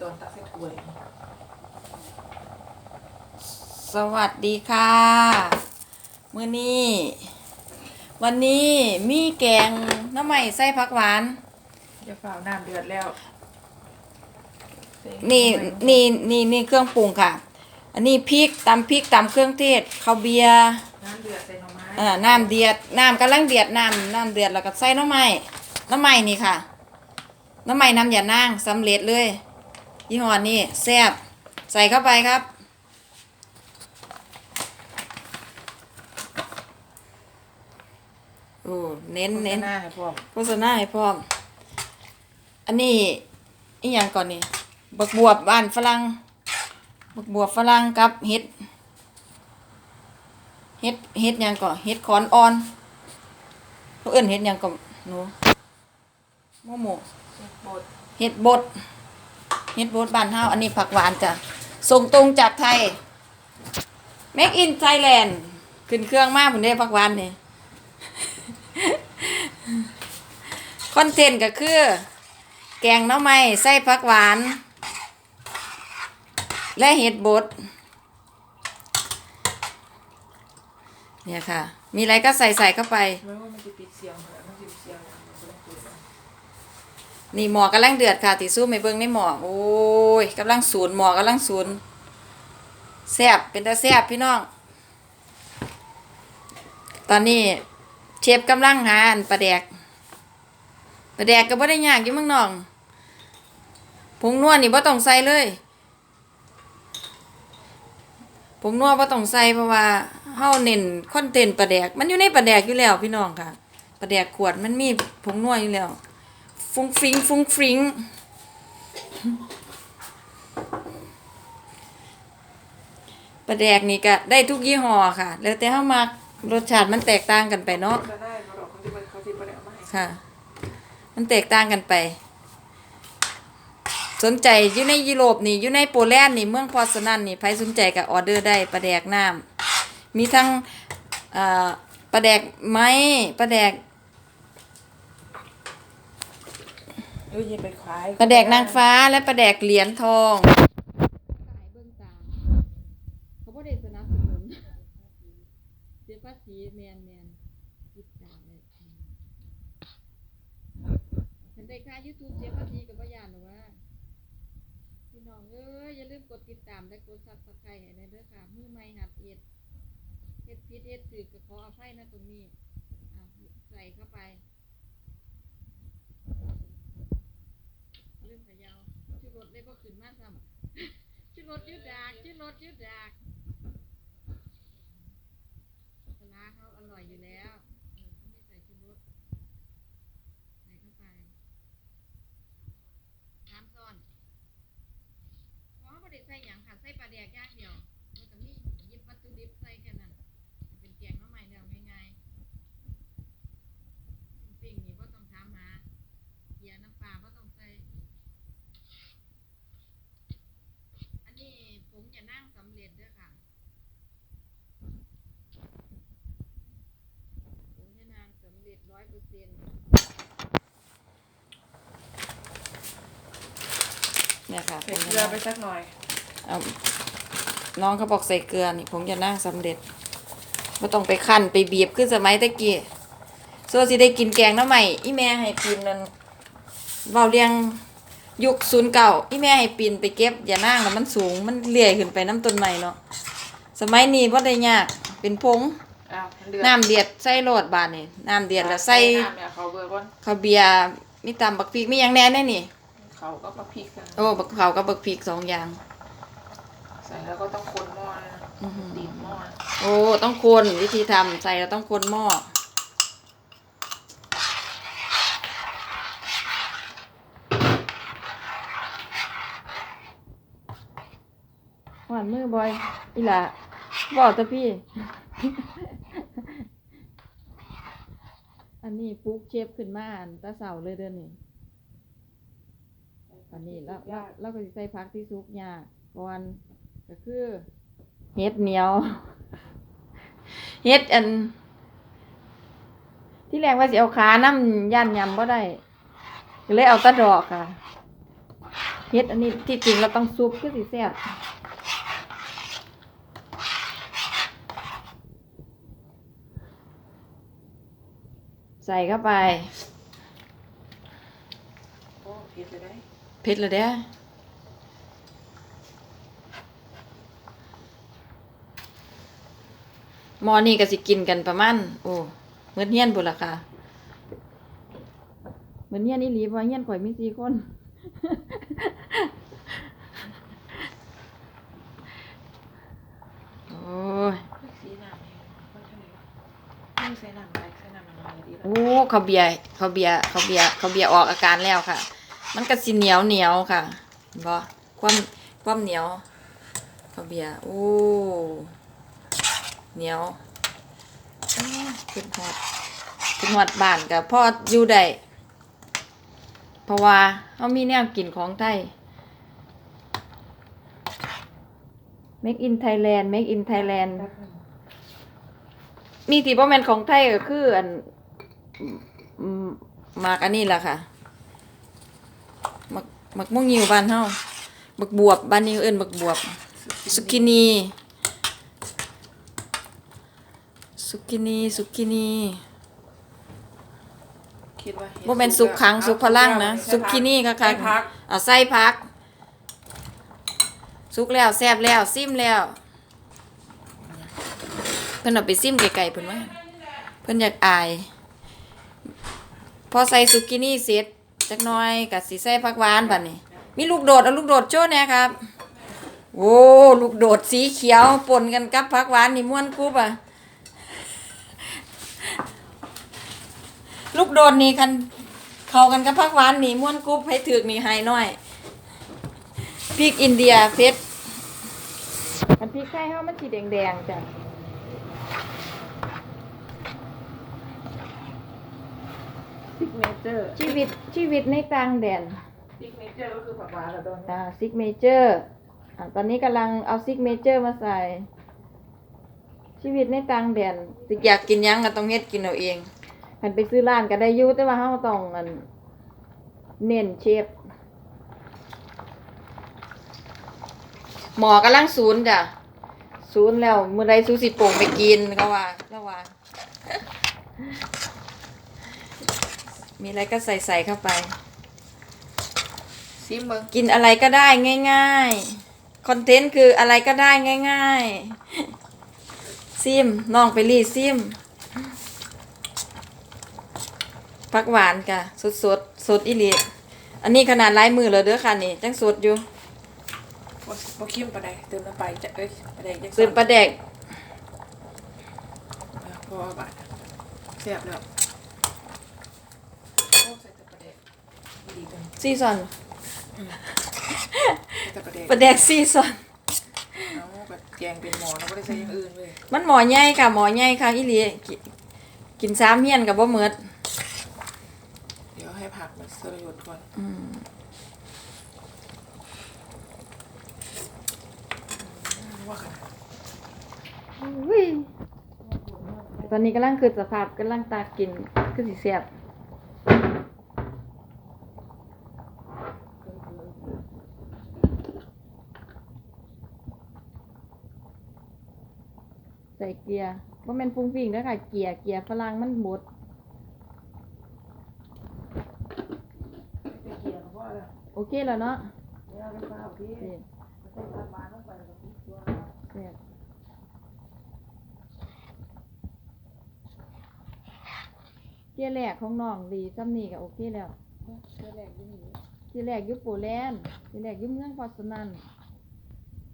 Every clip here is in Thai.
ตอนตักใส่ถ้วย สวัสดีค่ะ มื้อนี้ วันนี้มีแกงน้ำใหม่ไส้ผักหวานอย่าเปล่าน้ำเดือดแล้วนี่นี่นี่นี่เครื่องปรุงค่ะ อันนี้พริกตำพริกตำเครื่องเทศข้าวเบียร์น้ำเดือดใส่หน่อไม้อ่าน้ำเดือดน้ำกำลังเดือดน้ำน้ำเดือดแล้วก็ใส่น้ำใหม่น้ำใหม่นี่ค่ะน้ำใหม่น้ำอย่านางสำเร็จเลย ยี่ห้อนี้แซ่บใส่เข้าไปครับ โอ้ เน้นเน้นหน้าให้พร้อมโฆษณาให้พร้อม อันนี้อีหยังก่อนนี่บักบวบบ้านฝรั่งบักบวบฝรั่งกับเห็ด เห็ดเห็ดหยังก่อนเห็ดขอนอ่อนเขาเอิ้นเห็ดหยังก่อนหนูโมโมบดเห็ดบด เห็ดบดบ้านเฮาอันนี้ผักหวานจ้ะส่งตรงจากไทย Make in Thailand ขึ้นเครื่องมากผมได้ผักหวานนี่คอนเทนต์ก็คือ แกงน้ำไม้ใส่ผักหวาน และเห็ดบดเนี่ยค่ะ มีอะไรก็ใส่ใส่เข้าไป ไม่ว่ามันจะปิดเสียงหรอมันจะปิดเสียงเหรอมันก็ต้องเปิดเอา นี่หมอกำลังเดือดค่ะติสู้ไม่เบิ่งในหมอโอ้ยกำลังศูนย์หมอกำลังศูนย์แซ่บเป็นตาแซ่บพี่น้อง ตอนนี้เชฟกำลังหาอันปลาแดกปลาแดกก็บ่ได้ยากอยู่มืองน้องผงนัวนี่บ่ต้องใส่เลยผงนัวบ่ต้องใส่เพราะว่าเฮาเน้นคอนเทนต์ปลาแดก มันอยู่ในปลาแดกอยู่แล้วพี่น้องค่ะปลาแดกขวดมันมีผงนัวอยู่แล้ว ฟุ้งฟริ้งฟุ้งฟริ้งปลาแดกนี่ก็ได้ทุกยี่ห้อค่ะ แล้วแต่เฮามักรสชาติมันแตกต่างกันไปเนาะค่ะ มันแตกต่างกันไป สนใจอยู่ในยุโรปนี่อยู่ในโปแลนด์นี่เมืองพอสนันนี่ใครสนใจก็ออเดอร์ได้ปลาแดกน้ำมีทั้งปลาแดกไม้ปลาแดก เอ้ยอย่าไปขายปลาแดกนางฟ้าและปลาแดกเหรียญทองเขาบ่ได้สนับสนุนเสียภาษีแมนแมนคิดตามเลยฉันได้ค่า YouTube เสียภาษีกับบ่ยานหรอกว่าพี่น้องเอ้ยอย่าลืมกดติดตามและกด Subscribe ให้ได้เด้อค่ะมือใหม่หัดเอ็ดเฮ็ดผิดเฮ็ดถูกก็ขออภัยนะตรงนี้อะใส่เข้าไป เรื่องขยาวชื่อ รถเลยบ่ขึ้นมาซ้ำชื่อรถยืดดากชื่อรถยืดดากปลาเขาอร่อยอยู่แล้วเขาไม่ใส่ชื่อรสใส่เข้าไปน้ำซ้อนเพราะเขาไม่ได้ใส่หยังค่ะใส่ปลาแดกอย่างเดียวแล้วก็มียิบวัตถุดิบใส่แค่นั้นเป็นแกงน้ำใหม่แล้วง่ายๆปิ้งนี่ก็ต้องถามหาเกียน้ำปลาก็ต้องใส่ อันนี้ผมจะนั่งสำเร็จเด้วยค่ะผมจะนั่งสำ เร็จร้อยเปอร์เซ็นต์เนี่ยค่ะใส่ผมเกจะลือนั่งไปสักหน่อย เอาน้องเขาบอกใส่เกลือนี่ผมจะนั่งสำเร็จไม่ต้องไปคั่นไปบีบขึ้นสมัยตะกี้โซสิได้กินแกงหน้ำใหม่อีแม่ให้ปีนนั่นเบาเรียงยุคศูนย์เก่าอีแม่ให้ปีนไปเก็บอย่านั่งแล้วมันสูงมันเลื่อยขึ้นไปน้ำต้นใหม่เนาะสมัยนี้ว่าได้ยากเป็นพง อ้าวเดือดน้ำเดือดใส่โลดบานนี่น้ำเดือดแล้วใส่น้ำเนี่ยเขาเบอร์ก่อนข้าวเบียร์มีตำบักพริกมีหยังแหน่แน่นี่ เขาก็มาพริกกันโอ้บักเผากับบักพริกสองอย่าง ใส่แล้วก็ต้องคนหม้อเลยนะอื้อหือตีนหม้อนะโอ้ต้องคนวิธีทำใส่แล้วต้องคนหม้อหวานมือบอยอีหล่ะบอกจะพี่ อันนี้ปลุ๊กเชฟขึ้นมาอันตาเสาเลยเด้อนี่อันนี้แล้วแล้วแล้วก็สิใส่พักที่ซุกยากก่อนก็คือเฮ็ดเหนียวเฮ็ดอัน ที่แรกว่าสิเอาขาน้ำย่านยำบ่ได้ก็เลยเอาแตะดอกค่ะเฮ็ดอันนี้ที่จริงเราต้องซุปคือสิแซ่บ ส่เข้าไปโอ้ผิดเลยได้เผ็ดเลยเด้หมอนี่ก็สิกินกันประมาณโอ้เหมือนเฮียนบุนละค่ะเหมือนเฮียนอีหลีเพราเฮียนข่อยมีสี่คนโอ้ยสีน้ำเองว่าเท่าไหร่วะไม่ใส่น้ำไร โอ้เขาเบียเขาเบียเขาเบียเขาเบียออกอาการแล้วค่ะ มันก็สิเหนียวเหนียวค่ะบอความความเหนียวเขาเบียโอ้เหนียวอ้าขึ้นหอดขึ้นหอดบ้านกับพ่ออยู่ได้เพราะว่าเขามีแนวกินของไทย Make in Thailand Make in Thailand มีที่บ่แมนของไทยก็คืออัน มหมากอันนี้ล่ะค่ะหมักหมักม่วงยิวบ้านเฮาบักบวบบ้านนี้เอิ้นบักบวบสุกินีสุกินีสุกินีคิดว่าเห็ดบ่แม่นสุกขังสุกพลังนะสุกินีก็ค่ะใส่ผักเอาใส่ผักสุกแล้วแซ่บแล้วซิมแล้ว เพิ่นเอาไปซิมไกลๆเพิ่นว่าเพิ่นอยากอาย พอใส่สุกินี่เสร็จจักน่อยก็สิใส่ผักหวานบัดนี้ มีลูกโดดเอาลูกโดดโชว์แหน่ครับโอ้ลูกโดดสีเขียวปนกันกับผักหวานนี่ม่วนกรุบอะลูกโดดนี่คันเข้ากันกับผักหวานนี่ม่วนกรุบให้ถึกนี่ให้น้อยพริกอินเดียเผ็ดอันพริกไทยเฮามันสีแดงๆจ้ะ ซิกเนเจอร์ชีวิตชีวิตในต่างแดนซิกเนเจอร์ก็คือผักหวานละตัวอ่าซิกเมเจอร์อ่าตอนนี้กำลังเอาซิกเมเจอร์มาใส่ ชีวิตในต่างแดนสิอยากกินหยังก็ต้องเฮ็ดกินเอาเองคันไปซื้อร้านก็ได้อยู่แต่ว่าเฮาต้องอันเน้นเชฟหมอกำลังศูนย์จ้ะศูนย์แล้วมื้อใดซูสิโป่งไปกินเขาว่าแล้วว่า มีอะไรก็ใส่ใส่เข้าไป ซิมเบิ้งกินอะไรก็ได้ง่ายๆ คอนเทนต์คืออะไรก็ได้ง่ายๆ ซิมน้องไปรีซิมผักหวานกะสดสดๆสดอีหลีอันนี้ขนาดลายมือเลยเด้อค่ะนี่จังสดอยู่บ่บ่คิมปลาแดกเติมน้ำไปจะเอ้ยปลาแดกจะซื้อปลาแดกพอบาทเสียบแล้วโอ้ใส่แต่ปลาแดก ดีจังซีซอนใส่แต่ปลาแดกปลาแดกซีซอนเอาแบบแกงเป็นหมอแล้วก็ได้ใส่อย่างอื่นเลยมันหมอใหญ่ค่ะหมอใหญ่ค่ะอีหลีกิกินสามเฮียนกับบ่เหมิดเดี๋ยวให้ผักมันสลดก่อนอืมว่าขนาดอุ้ยตอนนี้กำลังคือสภาพกำลังตากินคือสิเสียบ ใส่เกียร์ว่ามันฟุ้งฟิ้งเด้อค่ะ เกียร์เกียร์ฝรั่งมันหมดเกี่ยวกับว่าอะไรโอเคแล้วเนาะเดี๋ยวเอาไปเปล่าพี่นี่ใส่ปลาหวานลงไปแล้วก็พริกตัวเสียบเกียร์แรกของน้องดีซ้ำนี่ก็โอเคแล้วเสื้อแรกที่นี่เกียร์แรกอยุโปแลนด์เกียร์แรกอยุเมืองพอสนัน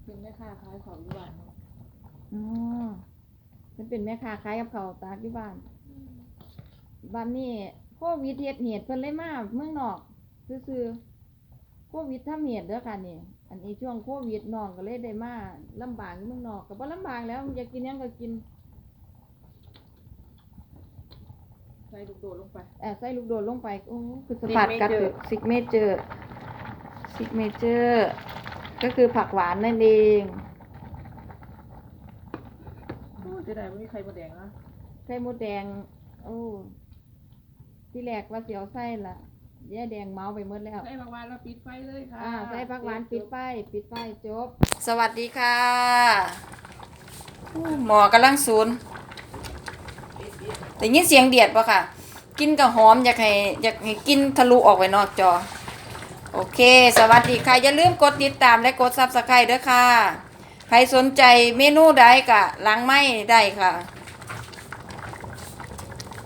เป็นแม่ค้าขายของอยู่บ้านเนาะอ๋อ มันเป็นแม่ค้าขายกับเขาวตากที่บ้านบ้านนี้โควิดเฮ็ดเหตุเพิ่นเลยมาเมืองนอกซื่อๆโควิดทำเหตุเด้อค่ะนี่ อันนี้ช่วงโควิดน้องก็เลยได้มาลำบากอยู่เมืองนอกก็บ่ลำบากแล้วอยากกินหยังก็กินใส่ลูกโดดลงไป เอ่อใส่ลูกโดดลงไปโอ้คือสะพัดกัดซิกเมเจอร์ซิกเมเจอร์ก็คือผักหวานนั่นเอง โอ้ จะได้ไม่มีใครมาแดงนะไข่มดแดง โอ้ที่แรกว่าสิเอาไส้ละยายแดงเมาไปหมดแล้ว ใส่ผักหวานเราปิดไฟเลยค่ะอ่าใส่ผักหวานปิดไฟปิดไฟจบ สวัสดีค่ะอู้หมอกำลังศูนย์แต่ยินเสียงเดียดปะค่ะ กินกับหอมอยากให้อยากให้กินทะลุออกไปนอกจอ โอเค สวัสดีค่ะ อย่าลืมกดติดตามและกดซับสไครต์ด้วยค่ะ ใครสนใจเมนูใดกะล้างไม้ได้ค่ะ